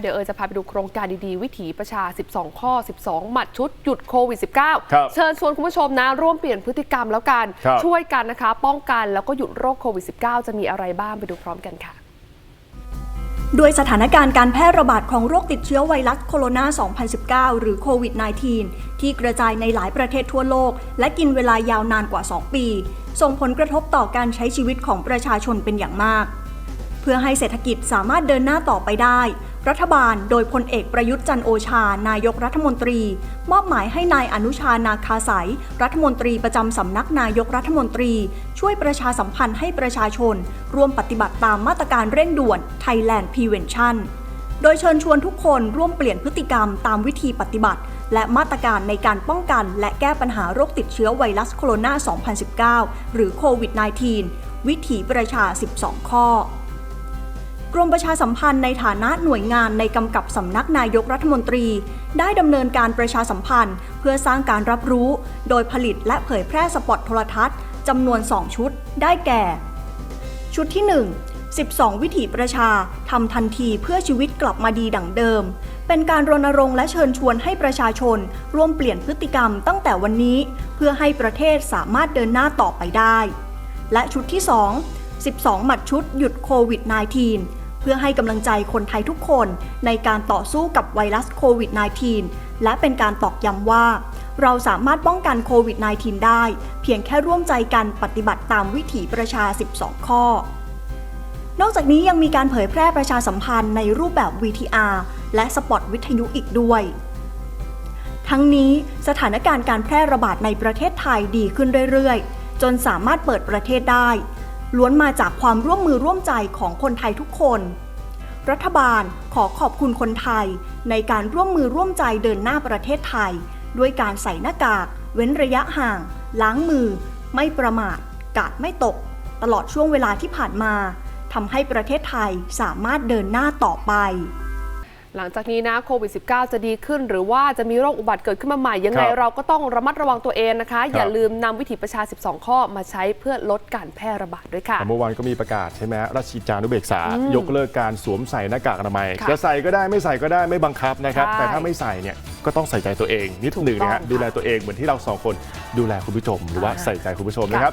เดี๋ยวเออจะพาไปดูโครงการดีๆ วิถีประชา 12 ข้อ 12 หมัดชุดหยุดโควิดครับ -19 เชิญชวนคุณผู้ชมนะ ร่วมเปลี่ยนพฤติกรรมแล้วกันครับช่วยกันนะคะ ป้องกันแล้วก็หยุดโรคโควิด -19 จะมีอะไรบ้างไปดูพร้อมกันค่ะด้วยสถานการณ์การแพร่ระบาดของโรคติดเชื้อไวรัสโคโรนา 2019 หรือโควิด -19 ที่กระจายในหลายประเทศทั่วโลก และกินเวลายาวนานกว่า 2 ปี ส่งผลกระทบต่อการใช้ชีวิตของประชาชนเป็นอย่างมาก เพื่อให้เศรษฐกิจสามารถเดินหน้าต่อไปได้ รัฐบาลโดยพลเอกประยุทธ์จันโอชา นายกรัฐมนตรี มอบหมายให้นายอนุชานาคาสายรัฐมนตรีประจำสำนักนายกรัฐมนตรี ช่วยประชาสัมพันธ์ให้ประชาชน ร่วมปฏิบัติตามมาตรการเร่งด่วน Thailand Prevention โดยเชิญชวนทุกคนร่วมเปลี่ยนพฤติกรรมตามวิธีปฏิบัติ และมาตรการในการป้องกัน และแก้ปัญหาโรคติดเชื้อไวรัสโคโรนา 2019 หรือโควิด -19 วิถีประชา 12 ข้อ รมประชาสัมพันธ์ในฐานะหน่วยงานในกำกับสำนักนายกรัฐมนตรี ได้ดำเนินการประชาสัมพันธ์ เพื่อสร้างการรับรู้ โดยผลิตและเผยแพร่สปอตโทรทัศน์จำนวน 2 ชุด ได้แก่ ชุดที่ 1 12 วิถีประชาทำทันทีเพื่อชีวิตกลับมาดีดั่งเดิม เป็นการรณรงค์และเชิญชวนให้ประชาชน ร่วมเปลี่ยนพฤติกรรมตั้งแต่วันนี้ เพื่อให้ประเทศสามารถเดินหน้าต่อไปได้ และชุดที่ 2 12 หมัดชุดหยุดโควิด -19 พื่อให้กำลังใจคนไทยทุกคนในการต่อสู้กับไวรัสโควิด -19 และเป็นการตอกย้ำว่า เราสามารถป้องกันโควิด -19 ได้ เพียงแค่ร่วมใจกันปฏิบัติตามวิถีประชา 12 ข้อ นอกจากนี้ยังมีการเผยแพร่ประชาสัมพันธ์ในรูปแบบ VTR และสปอตวิทยุอีกด้วย ทั้งนี้สถานการณ์การแพร่ระบาดในประเทศไทยดีขึ้นเรื่อยๆ จนสามารถเปิดประเทศได้ ล้วนมาจากความร่วมมือร่วมใจของคนไทยทุกคน รัฐบาลขอขอบคุณคนไทย ในการร่วมมือร่วมใจเดินหน้าประเทศไทย ด้วยการใส่หน้ากาก เว้นระยะห่าง ล้างมือ ไม่ประมาท กาดไม่ตก ตลอดช่วงเวลาที่ผ่านมาทำให้ประเทศไทยสามารถเดินหน้าต่อไป หลังจากนี้นะโควิด -19 จะดีขึ้น หรือว่าจะมีโรคอุบัติเกิดขึ้นมาใหม่ ยังไงครับเราก็ต้องระมัดระวังตัวเองนะคะครับอย่าลืมนำวิถีประชา 12 ข้อมาใช้เพื่อลดการแพร่ระบาดด้วยค่ะเมื่อวานก็มีประกาศใช่ไหมราชกิจจานุเบกษา ยกเลิกการสวมใส่หน้ากากอนามัยค่ะจะใส่ก็ได้ไม่ใส่ก็ได้ไม่บังคับนะครับ ใช่แต่ถ้าไม่ใส่เนี่ยก็ต้องใส่ใจตัวเองนิดหนึ่งนะฮะถูกต้องดูแลตัวเองเหมือนที่เราสองคนดูแลคุณผู้ชมหรือว่าอ่าใส่ใจคุณผู้ชมนะครับ